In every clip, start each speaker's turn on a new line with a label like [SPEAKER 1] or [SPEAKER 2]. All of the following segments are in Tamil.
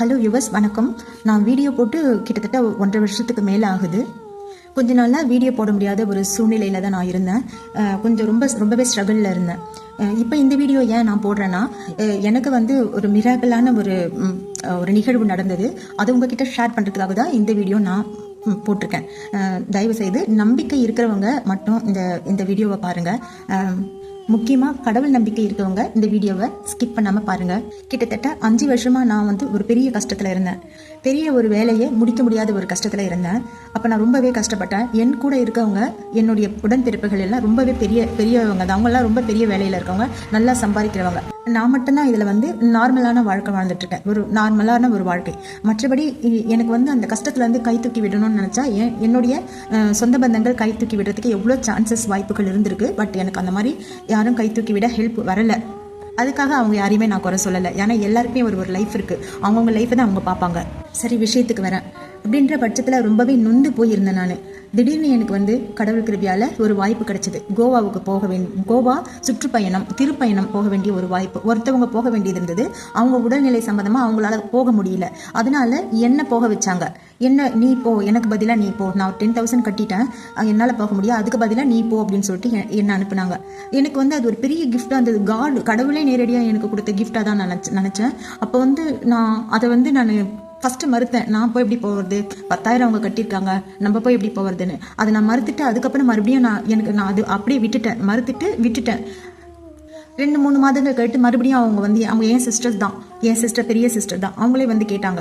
[SPEAKER 1] ஹலோ யுவஸ் வணக்கம். நான் வீடியோ போட்டு கிட்டத்தட்ட ஒன்றரை வருஷத்துக்கு மேலே ஆகுது. கொஞ்ச நாளாக வீடியோ போட முடியாத ஒரு சூழ்நிலையில் தான் நான் இருந்தேன். கொஞ்சம் ரொம்ப ரொம்பவே ஸ்ட்ரகிளில் இருந்தேன். இப்போ இந்த வீடியோ ஏன் நான் போடுறேன்னா எனக்கு வந்து ஒரு மிராக்கலான ஒரு ஒரு நிகழ்வு நடந்தது. அது உங்ககிட்ட ஷேர் பண்ணுறதுக்காக தான் இந்த வீடியோ நான் போட்டிருக்கேன். தயவு செய்து நம்பிக்கை இருக்கிறவங்க மட்டும் இந்த இந்த வீடியோவை பாருங்கள் முக்கியமாக கடவுள் நம்பிக்கை இருக்கவங்க இந்த வீடியோவை ஸ்கிப் பண்ணாமல் பாருங்கள் கிட்டத்தட்ட அஞ்சு வருஷமாக நான் வந்து ஒரு பெரிய கஷ்டத்தில் இருந்தேன். பெரிய ஒரு வேலையை முடிக்க முடியாத ஒரு கஷ்டத்தில் இருந்தேன். அப்போ நான் ரொம்பவே கஷ்டப்பட்டேன். என் கூட இருக்கவங்க என்னுடைய உடன்பிறப்புகள் எல்லாம் ரொம்பவே பெரிய பெரியவங்க தான். அவங்கெல்லாம் ரொம்ப பெரிய வேலையில் இருக்கவங்க நல்லா சம்பாதிக்கிறவங்க. நான் மட்டும்தான் இதில் வந்து நார்மலான வாழ்க்கை வாழ்ந்துட்டுருக்கேன் ஒரு நார்மலான ஒரு வாழ்க்கை. மற்றபடி இ- எனக்கு வந்து அந்த கஷ்டத்தில் வந்து கை தூக்கி விடணும்னு நினச்சா என் என்னுடைய சொந்த பந்தங்கள் கை தூக்கி விடுறதுக்கு எவ்வளோ சான்சஸ் வாய்ப்புகள் இருந்திருக்கு. பட் எனக்கு அந்த மாதிரி யாரும் கை தூக்கி விட ஹெல்ப் வரல. அதுக்காக அவங்க யாரையுமே நான் குறை சொல்லலை. ஏன்னா எல்லாருக்குமே ஒரு ஒரு லைஃப் இருக்குது அவங்கவுங்க லைஃப்பை தான் அவங்க பார்ப்பாங்க. சரி விஷயத்துக்கு வரேன். அப்படின்ற பட்சத்தில் ரொம்பவே நொந்து போயிருந்தேன் நான். திடீர்னு எனக்கு வந்து கடவுள் கிருபியால் ஒரு வாய்ப்பு கிடைச்சது. கோவாவுக்கு போக வேண்டிய கோவா சுற்றுப்பயணம் திருப்பயணம் போக வேண்டிய ஒரு வாய்ப்பு. ஒருத்தவங்க போக வேண்டியது இருந்தது. அவங்க உடல்நிலை சம்மந்தமாக அவங்களால போக முடியல. அதனால என்ன போக வச்சாங்க? என்ன நீ போ எனக்கு பதிலாக நீ போ. நான் டென் தௌசண்ட் கட்டிட்டேன். என்னால் போக முடியும் அதுக்கு பதிலாக நீ போ அப்படின்னு சொல்லிட்டு என்ன அனுப்புனாங்க. எனக்கு வந்து அது ஒரு பெரிய கிஃப்டாக இருந்தது. காடு கடவுளே நேரடியாக எனக்கு கொடுத்த கிஃப்டாக தான் நினச்ச நினச்சேன். அப்போ வந்து நான் அதை வந்து நான் ஃபஸ்ட்டு மறுத்தேன் நான் போய் எப்படி போகிறது பத்தாயிரம் அவங்க கட்டியிருக்காங்க நம்ம போய் எப்படி போகிறதுன்னு அதை நான் மறுத்துட்டு அதுக்கப்புறம் மறுபடியும் நான் எனக்கு நான் அது அப்படியே விட்டுட்டேன். மறுத்துட்டு விட்டுட்டேன். ரெண்டு மூணு மாதங்கள் கழித்து மறுபடியும் அவங்க வந்து அவங்க ஏன் சிஸ்டர்ஸ் தான். என் சிஸ்டர் பெரிய சிஸ்டர் தான். அவங்களே வந்து கேட்டாங்க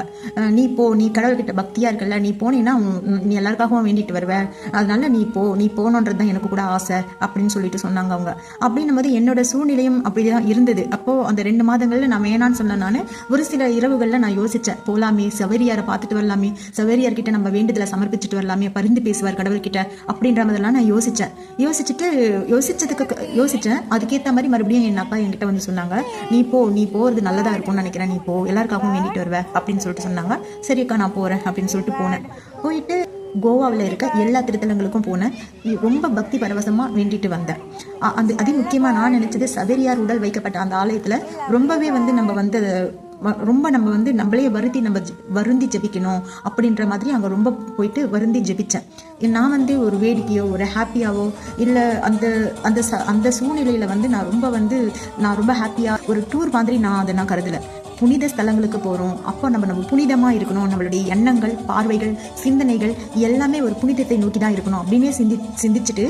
[SPEAKER 1] நீ போ நீ கடவுள்கிட்ட பக்தியாக இருக்கல நீ போனீன்னா நீ எல்லாருக்காகவும் வேண்டிட்டு வருவ. அதனால நீ போ நீ போகணுன்றது தான் எனக்கு கூட ஆசை அப்படின்னு சொல்லிட்டு சொன்னாங்க அவங்க. அப்படின்னும் போது என்னோட சூழ்நிலையும் அப்படி தான் இருந்தது. அப்போது அந்த ரெண்டு மாதங்களில் நான் வேணான்னு சொன்னேன் நான் ஒரு சில இரவுகளில் நான் யோசித்தேன் போகலாமே சவேரியாரை பார்த்துட்டு வரலாமே சவேரியார்கிட்ட நம்ம வேண்டுதலை சமர்ப்பிச்சுட்டு வரலாமே பரிந்து பேசுவார் கடவுள்கிட்ட அப்படின்ற மாதிரிலாம் நான் யோசித்தேன் யோசிச்சுட்டு யோசிச்சதுக்கு யோசித்தேன் அதுக்கேற்ற மாதிரி மறுபடியும் என் அக்கா என்கிட்ட வந்து சொன்னாங்க நீ போ நீ போகிறது நல்லதாக இருக்கும்னு நினைக்கிறேன். நீ போ எல்லாருக்காகவும் வேண்டிட்டு வருவ அப்படின்னு சொல்லிட்டு சொன்னாங்க. சரிக்கா நான் போகிறேன் அப்படின்னு சொல்லிட்டு போனேன். போயிட்டு கோவாவில் இருக்க எல்லா திருத்தலங்களுக்கும் போனேன். ரொம்ப பக்தி பரவசமாக வேண்டிட்டு வந்தேன் அந்த அதி முக்கியமாக நான் நினச்சது சவேரியார் உடல் வைக்கப்பட்ட அந்த ஆலயத்தில் ரொம்பவே வந்து நம்ம வந்து ரொம்ப நம்ம வந்து நம்மளே வருத்தி நம்ம வருந்தி ஜெபிக்கணும் அப்படின்ற மாதிரி அங்கே ரொம்ப போயிட்டு வருந்தி ஜெபித்தேன் நான் வந்து ஒரு வேடிக்கையோ ஒரு ஹாப்பியாவோ இல்லை அந்த அந்த ச அந்த சூழ்நிலையில் வந்து நான் ரொம்ப வந்து நான் ரொம்ப ஹாப்பியாக ஒரு டூர் மாதிரி நான் அதை நான் கருதலை. புனித ஸ்தலங்களுக்கு போகிறோம் அப்போ நம்ம நம்ம புனிதமாக இருக்கணும். நம்மளுடைய எண்ணங்கள் பார்வைகள் சிந்தனைகள் எல்லாமே ஒரு புனிதத்தை நோக்கி தான் இருக்கணும் அப்படின்னே சிந்தி சிந்திச்சுட்டு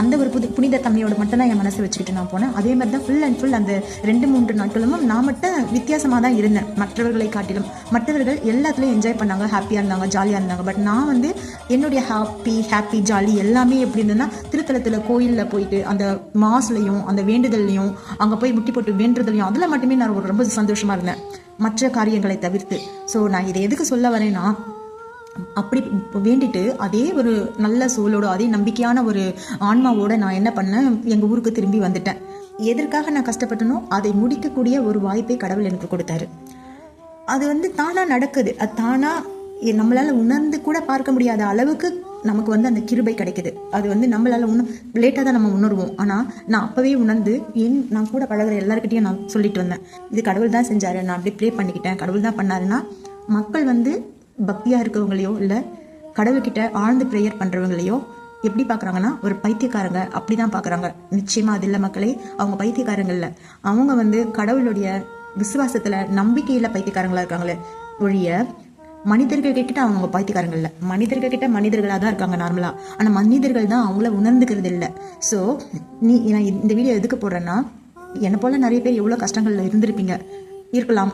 [SPEAKER 1] அந்த ஒரு புது புனித தன்மையோட மட்டும் தான் என் மனசை வச்சுக்கிட்டு நான் போனேன். அதே மாதிரி தான் ஃபுல் அண்ட் ஃபுல் அந்த ரெண்டு மூன்று நாட்களும் நான் மட்டும் வித்தியாசமாக தான் இருந்தேன். மற்றவர்களை காட்டிலும். மற்றவர்கள் எல்லாத்துலேயும் என்ஜாய் பண்ணாங்க ஹாப்பியாக இருந்தாங்க ஜாலியாக இருந்தாங்க. பட் நான் வந்து என்னுடைய ஹாப்பி ஹாப்பி ஜாலி எல்லாமே எப்படி இருந்ததுன்னா திருத்தலத்தில் கோயிலில் போயிட்டு அந்த மாஸ்லையும் அந்த வேண்டுதல்லையும் அங்கே போய் முட்டி போட்டு வேண்டுறதுலையும் அதில் மட்டுமே நான் ஒரு ரொம்ப சந்தோஷமாக இருந்தேன். மற்ற காரியங்களை தவிர்த்து. ஸோ நான் இதை எதுக்கு சொல்ல வரேன்னா அப்படி வேண்டிட்டு அதே ஒரு நல்ல சூழலோட அதே நம்பிக்கையான ஒரு ஆன்மாவோட நான் என்ன பண்ணேன் எங்கள் ஊருக்கு திரும்பி வந்துட்டேன். எதற்காக நான் கஷ்டப்பட்டனோ அதை முடிக்கக்கூடிய ஒரு வாய்ப்பை கடவுள் எனக்கு கொடுத்தாரு. அது வந்து தானாக நடக்குது. அது தானாக நம்மளால் உணர்ந்து கூட பார்க்க முடியாத அளவுக்கு நமக்கு வந்து அந்த கிருபை கிடைக்குது. அது வந்து நம்மளால் உண லேட்டாக தான் நம்ம உணர்வோம். ஆனால் நான் அப்போவே உணர்ந்து என் நான் கூட பழகுற எல்லாருக்கிட்டையும் நான் சொல்லிட்டு வந்தேன். இது கடவுள் தான் செஞ்சாரு. நான் அப்படியே ப்ரே பண்ணிக்கிட்டேன். கடவுள் தான் பண்ணாருன்னா மக்கள் வந்து பக்தியாக இருக்கவங்களையோ இல்லை கடவுள்கிட்ட ஆழ்ந்து ப்ரேயர் பண்ணுறவங்களையோ எப்படி பார்க்குறாங்கன்னா ஒரு பைத்தியக்காரங்க அப்படி தான் பார்க்குறாங்க நிச்சயமாக அது இல்லை மக்களே அவங்க பைத்தியக்காரங்கள்ல அவங்க வந்து கடவுளுடைய விசுவாசத்தில் நம்பிக்கையில் பைத்தியக்காரங்களாக இருக்காங்களே ஒழிய மனிதர்கள் கிட்ட அவங்க பைத்தியக்காரங்க இல்லை. மனிதர்கள் கிட்ட மனிதர்களாக தான் இருக்காங்க நார்மலாக ஆனால் மனிதர்கள் தான் அவங்கள உணர்ந்துக்கிறது இல்லை. ஸோ நீ நான் இந்த வீடியோ எதுக்கு போடுறேன்னா என்னை போல நிறைய பேர் எவ்வளோ கஷ்டங்களில் இருந்திருப்பீங்க. இருக்கலாம்.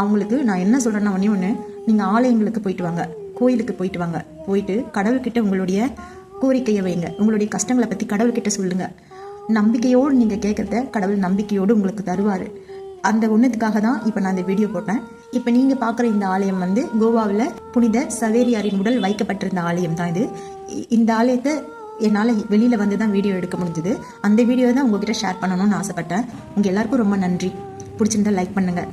[SPEAKER 1] அவங்களுக்கு நான் என்ன சொல்கிறேன்னா ஒன்றே ஒன்று நீங்கள் ஆலயங்களுக்கு போயிட்டு வாங்க. கோயிலுக்கு போயிட்டு வாங்க. போயிட்டு கடவுள்கிட்ட உங்களுடைய கோரிக்கையை வைங்க. உங்களுடைய கஷ்டங்களை பற்றி கடவுள்கிட்ட சொல்லுங்க. நம்பிக்கையோடு நீங்கள் கேட்குறத கடவுள் நம்பிக்கையோடு உங்களுக்கு தருவார். அந்த ஒன்றுத்துக்காக தான் இப்போ நான் இந்த வீடியோ போட்டேன். இப்போ நீங்கள் பார்க்குற இந்த ஆலயம் வந்து கோவாவில் புனித சவேரியாரின் உடல் வைக்கப்பட்டிருந்த ஆலயம் தான் இது. இந்த ஆலயத்தை என்னால் வெளியில் வந்து தான் வீடியோ எடுக்க முடிஞ்சது. அந்த வீடியோ தான் உங்ககிட்ட ஷேர் பண்ணணும்னு ஆசைப்பட்டேன். உங்கள் எல்லாருக்கும் ரொம்ப நன்றி. பிடிச்சிருந்தா லைக் பண்ணுங்கள்